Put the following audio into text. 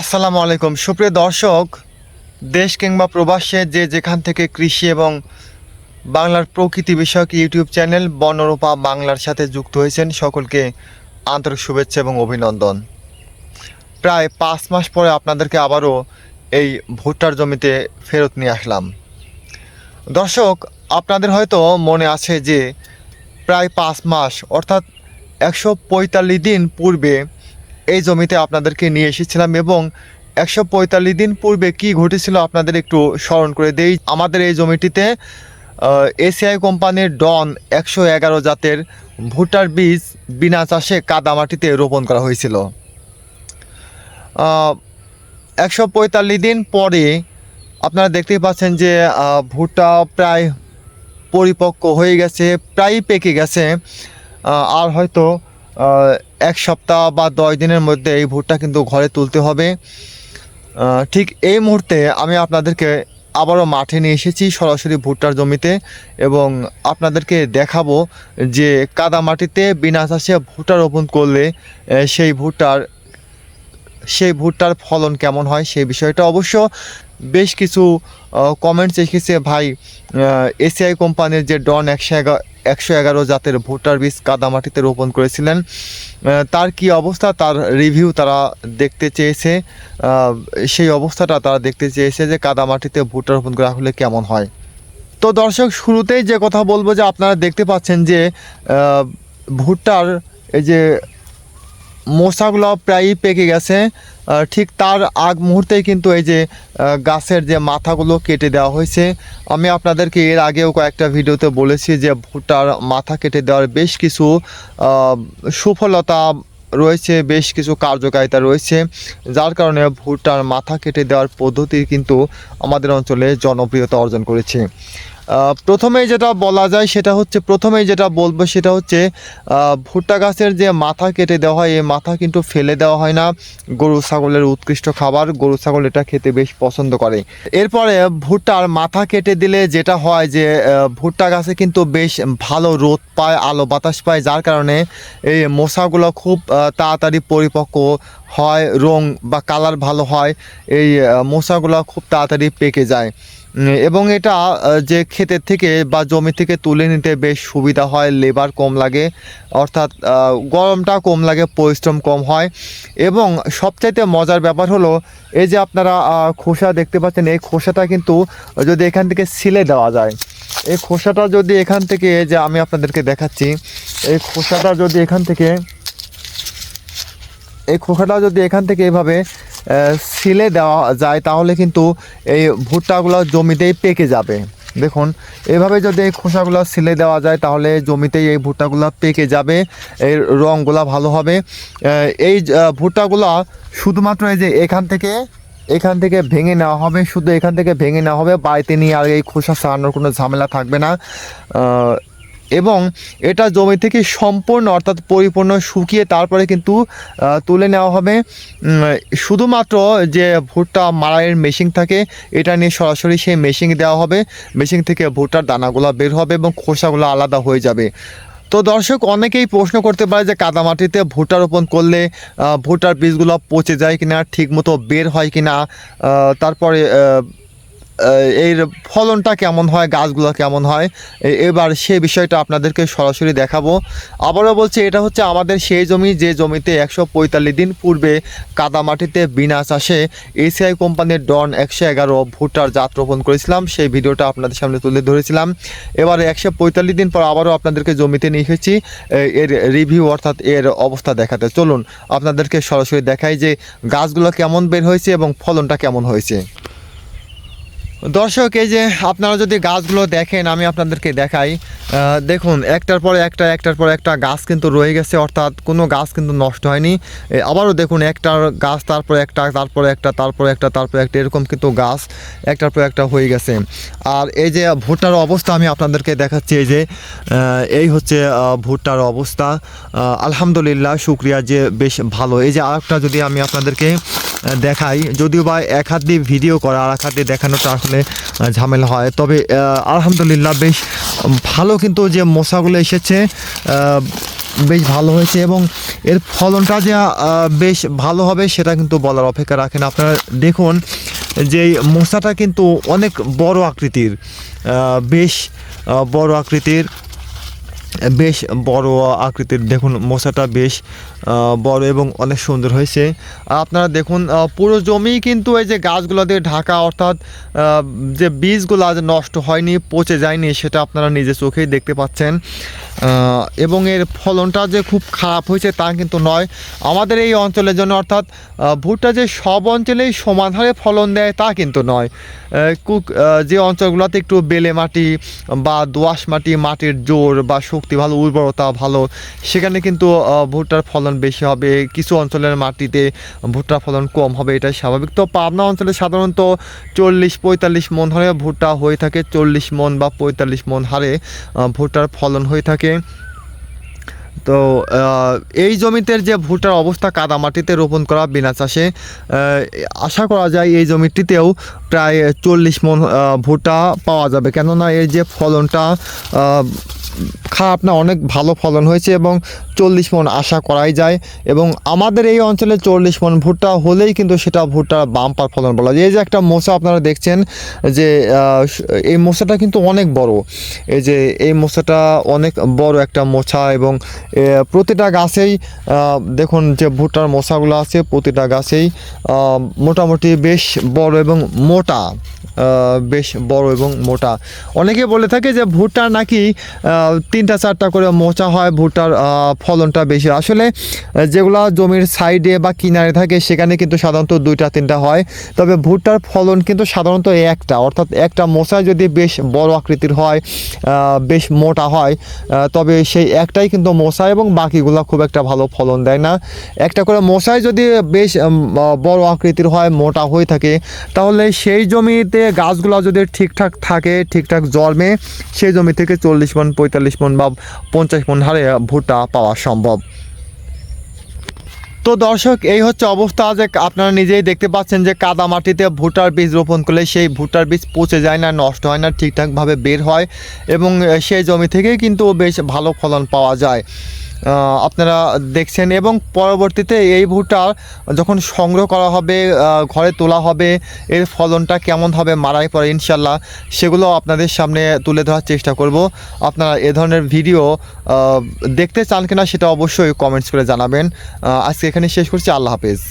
আসসালামু আলাইকুম। সুপ্রিয় দর্শক, দেশ কিংবা প্রবাসে যে যেখান থেকে কৃষি এবং বাংলার প্রকৃতি বিষয়ক ইউটিউব চ্যানেল বনরূপা বাংলার সাথে যুক্ত হয়েছেন, সকলকে আন্তরিক শুভেচ্ছা এবং অভিনন্দন। প্রায় পাঁচ মাস পরে আপনাদেরকে আবারও এই ভুট্টার জমিতে ফেরত নিয়ে আসলাম। দর্শক, আপনাদের হয়তো মনে আছে যে প্রায় পাঁচ মাস, অর্থাৎ একশো পঁয়তাল্লিশ দিন পূর্বে এই জমিতে আপনাদেরকে নিয়ে এসেছিলাম এবং একশো পঁয়তাল্লিশ দিন পূর্বে কি ঘটেছিল আপনাদের একটু স্মরণ করে দেই। আমাদের এই জমিটিতে এসিআই কোম্পানির ডন একশো এগারো জাতের ভুট্টার বীজ বিনা চাষে কাদামাটিতে রোপণ করা হয়েছিল। একশো পঁয়তাল্লিশ দিন পরে আপনারা দেখতেই পাচ্ছেন যে ভুট্টা প্রায় পরিপক্ক হয়ে গেছে, প্রায় পেকে গেছে। আর হয়তো এক সপ্তাহ বা দশ দিনের মধ্যে এই ভুট্টা কিন্তু ঘরে তুলতে হবে। ঠিক এই মুহূর্তে আমি আপনাদেরকে আবারও মাঠে নিয়ে এসেছি সরাসরি ভুট্টার জমিতে এবং আপনাদেরকে দেখাবো যে কাদা মাটিতে বিনা চাষে ভুট্টা রোপণ করলে সেই ভুট্টার সেই ভুট্টার ফলন কেমন হয় সেই বিষয়টা অবশ্য বেশ কিছু কমেন্টস এসেছে। ভাই এসিআই কোম্পানির যে ডন একশো এগারো একশো এগারো জাতের ভুট্টার বীজ কাদামাটিতে রোপণ করেছিলেন। তার কি অবস্থা? তার রিভিউ তারা দেখতে চেয়েছে। সেই অবস্থাটা তারা দেখতে চেয়েছে যে কাদামাটিতে ভুট্টা রোপণ করা হলে কেমন হয়। তো দর্শক, শুরুতেই যে কথা বলব যে আপনারা দেখতে পাচ্ছেন যে ভুট্টার এই যে মশাগুলো প্রায়ই পেকে গেছে। ঠিক তার আগ মুহূর্তেই কিন্তু এই যে গাছের যে মাথাগুলো কেটে দেওয়া হয়েছে। আমি আপনাদেরকে এর আগেও কয়েকটা ভিডিওতে বলেছি যে ভুট্টার মাথা কেটে দেওয়ার বেশ কিছু সুফলতা রয়েছে, বেশ কিছু কার্যকারিতা রয়েছে। যার কারণে ভুট্টার মাথা কেটে দেওয়ার পদ্ধতি কিন্তু আমাদের অঞ্চলে জনপ্রিয়তা অর্জন করেছে। প্রথমেই যেটা বলা যায় সেটা হচ্ছে, প্রথমেই যেটা বলব সেটা হচ্ছে ভুট্টা গাছের যে মাথা কেটে দেওয়া হয়, এই মাথা কিন্তু ফেলে দেওয়া হয় না। গরু, ছাগলের উৎকৃষ্ট খাবার, গরু, ছাগল এটা খেতে বেশ পছন্দ করে। এরপরে ভুট্টার মাথা কেটে দিলে যেটা হয় যে ভুট্টা গাছে কিন্তু বেশ ভালো রোদ পায়, আলো বাতাস পায়, যার কারণে এই মশাগুলো খুব তাড়াতাড়ি পরিপক্ক হয়, রং বা কালার ভালো হয়, এই মশাগুলো খুব তাড়াতাড়ি পেকে যায়। এবং এটা যে ক্ষেতের থেকে বা জমি থেকে তুলে নিতে বেশ সুবিধা হয় লেবার কম লাগে, অর্থাৎ গরমটা কম লাগে, পরিশ্রম কম হয়। এবং সবচাইতে মজার ব্যাপার হলো, এই যে আপনারা খোসা দেখতে পাচ্ছেন, এই খোসাটা কিন্তু যদি এখান থেকে সিলে দেওয়া যায়, এই খোসাটা যদি এখান থেকে যে আমি আপনাদেরকে দেখাচ্ছি, এই খোসাটা যদি এখান থেকে, এই খোসাটা যদি এখান থেকে এভাবে সিলে দেওয়া যায়, তাহলে কিন্তু এই ভুট্টাগুলো জমিতেই পেকে যাবে। দেখুন, এভাবে যদি এই খোসাগুলো সিলে দেওয়া যায়, তাহলে জমিতেই এই ভুট্টাগুলো পেকে যাবে, এর রঙগুলো ভালো হবে। এই ভুট্টাগুলো শুধুমাত্র এই যে এখান থেকে এখান থেকে ভেঙে নেওয়া হবে, শুধু এখান থেকে ভেঙে নেওয়া হবে, বাড়িতে নিয়ে আর এই খোসা ছাড়ানোর কোনো ঝামেলা থাকবে না। এবং এটা জমি থেকে সম্পূর্ণ অর্থাৎ পরিপূর্ণ শুকিয়ে তারপরে কিন্তু তুলে নেওয়া হবে। শুধুমাত্র যে ভুট্টা মারাইয়ের মেশিন থাকে, এটা নিয়ে সরাসরি সেই মেশিন দেওয়া হবে। মেশিন থেকে ভুট্টার দানাগুলো বের হবে এবং খোসাগুলো আলাদা হয়ে যাবে। তো দর্শক, অনেকেই প্রশ্ন করতে পারে যে কাদামাটিতে ভুট্টা রোপণ করলে ভুট্টার বীজগুলো পচে যায় কিনা, ঠিকমতো বের হয় কিনা তারপরে এর ফলনটা কেমন হয়, গাছগুলো কেমন হয় এবার সেই বিষয়টা আপনাদেরকে সরাসরি দেখাবো। আবারও বলছি, এটা হচ্ছে আমাদের সেই জমি, যে জমিতে একশো পঁয়তাল্লিশ দিন পূর্বে কাদামাটিতে বিনা চাষে এসিআই কোম্পানির ডন একশো এগারো ভুট্টার জাত রোপণ করেছিলাম। সেই ভিডিওটা আপনাদের সামনে তুলে ধরেছিলাম। এবার একশো পঁয়তাল্লিশ দিন পর আবারও আপনাদেরকে জমিতে নিয়ে এসেছি। এর রিভিউ অর্থাৎ এর অবস্থা দেখাতে। চলুন, আপনাদেরকে সরাসরি দেখাই যে গাছগুলো কেমন বের হয়েছে এবং ফলনটা কেমন হয়েছে। দর্শক, এই যে আপনারা যদি গাছগুলো দেখেন, আমি আপনাদেরকে দেখাই। দেখুন, একটার পর একটা, একটার পর একটা গাছ কিন্তু রয়ে গেছে, অর্থাৎ কোনো গাছ কিন্তু নষ্ট হয়নি। আবারও দেখুন, একটার গাছ, তারপর একটা তারপর একটা তারপর একটা তারপর একটা, এরকম কিন্তু গাছ একটার পর একটা হয়ে গেছে। আর এই যে ভুট্টার অবস্থা আমি আপনাদেরকে দেখাচ্ছি, এই যে এই হচ্ছে ভুট্টার অবস্থা। আলহামদুলিল্লাহ, শুক্রিয়া, যে বেশ ভালো। এই যে আরেকটা যদি আমি আপনাদেরকে দেখাই। যদিও বা এক হাত দিয়ে ভিডিও করা আর এক হাত দিয়ে দেখানোটা আসলে ঝামেলা হয়। তবে আলহামদুলিল্লাহ বেশ ভালো কিন্তু যে মশাগুলো এসেছে বেশ ভালো হয়েছে এবং এর ফলনটা যে বেশ ভালো হবে সেটা কিন্তু বলার অপেক্ষা রাখেন। আপনারা দেখুন যে মশাটা কিন্তু অনেক বড় আকৃতির বেশ বড় আকৃতির, বেশ বড় আকৃতির। দেখুন মশাটা বেশ বড় এবং অনেক সুন্দর হয়েছে। আপনারা দেখুন পুরো জমি কিন্তু এই যে গাছগুলো দিয়ে ঢাকা, অর্থাৎ যে বীজগুলো আজ নষ্ট হয়নি, পচে যায়নি, সেটা আপনারা নিজে চোখেই দেখতে পাচ্ছেন। এবং এর ফলনটা যে খুব খারাপ হয়েছে তা কিন্তু নয়। আমাদের এই অঞ্চলের জন্য, অর্থাৎ ভুট্টা যে সব অঞ্চলেই সমান হারে ফলন দেয় তা কিন্তু নয়। কুক যে অঞ্চলগুলোতে একটু বেলে মাটি বা দোআঁশ মাটি, মাটির জোর বা শক্তি ভালো, উর্বরতা ভালো, সেখানে কিন্তু ভুট্টার ফলন বেশি হবে, কিছু অঞ্চলের মাটিতে ভুট্টার ফলন কম হবে, এটাই স্বাভাবিক। তো পাবনা অঞ্চলে সাধারণত চল্লিশ পঁয়তাল্লিশ মন হারে ভুট্টা হয়ে থাকে, চল্লিশ মন বা পঁয়তাল্লিশ মন হারে ভুট্টার ফলন হয়ে থাকে। তো এই জমিতে যে ভুট্টার অবস্থা কাদা মাটিতে রোপণ করা বিনা চাষে আশা করা যায় এই জমিটিতেও প্রায় চল্লিশ মন ভুট্টা পাওয়া যাবে। কেননা এর যে ফলনটা খারাপ না, অনেক ভালো ফলন হয়েছে এবং চল্লিশ মন আশা করাই যায় এবং আমাদের এই অঞ্চলে চল্লিশ মন ভুট্টা হলেই কিন্তু সেটা ভুট্টার বাম্পার ফলন বলা যায়। এই যে একটা মোচা আপনারা দেখছেন যে এই মোচাটা কিন্তু অনেক বড়। এই যে, এই মোচাটা অনেক বড় একটা মোছা এবং প্রতিটা গাছেই দেখুন যে ভুট্টার মোচাগুলো আছে, প্রতিটা গাছেই মোটামুটি বেশ বড় এবং মোটা। বেশ বড় এবং মোটা। অনেকে বলে থাকে যে ভুট্টা নাকি তিনটা, চারটা করে মোচা হয়, ভুট্টার ফলনটা বেশি। আসলে, যেগুলা জমির সাইডে বা কিনারে থাকে, সেখানে কিন্তু সাধারণত দুইটা, তিনটা হয়। তবে ভুট্টার ফলন কিন্তু সাধারণত একটা, অর্থাৎ একটা মোচা যদি বেশ বড় আকৃতির হয় বেশ মোটা হয় তবে সেই একটাই কিন্তু মোচা এবং বাকিগুলো খুব একটা ভালো ফলন দেয় না। একটা করে মশাই যদি বেশ বড় আকৃতির হয়, মোটা হয়ে থাকে, তাহলে সেই জমিতে গাছগুলো যদি ঠিকঠাক থাকে, ঠিকঠাক জন্মে সেই জমি থেকে চল্লিশ মন, পঁয়তাল্লিশ মন বা পঞ্চাশ মন হারে ভুট্টা পাওয়া সম্ভব। তো দর্শক, এই হচ্ছে অবস্থা যে আপনারা নিজেই দেখতে পাচ্ছেন যে কাদা মাটিতে ভুট্টার বীজ রোপণ করলে সেই ভুট্টার বীজ পচে যায় না, নষ্ট হয় না, ঠিকঠাকভাবে বের হয় এবং সেই জমি থেকেই কিন্তু বেশ ভালো ফলন পাওয়া যায়। আপনারা দেখছেন এবং পরবর্তীতে এই ভুট্টা যখন সংগ্রহ করা হবে ঘরে তোলা হবে, এর ফলনটা কেমন হবে মারাই পরে ইনশাল্লাহ সেগুলো আপনাদের সামনে তুলে ধরার চেষ্টা করব। আপনারা এ ধরনের ভিডিও দেখতে চান কিনা সেটা অবশ্যই কমেন্টস করে জানাবেন। আজকে এখানে শেষ করছি। আল্লাহ হাফেজ।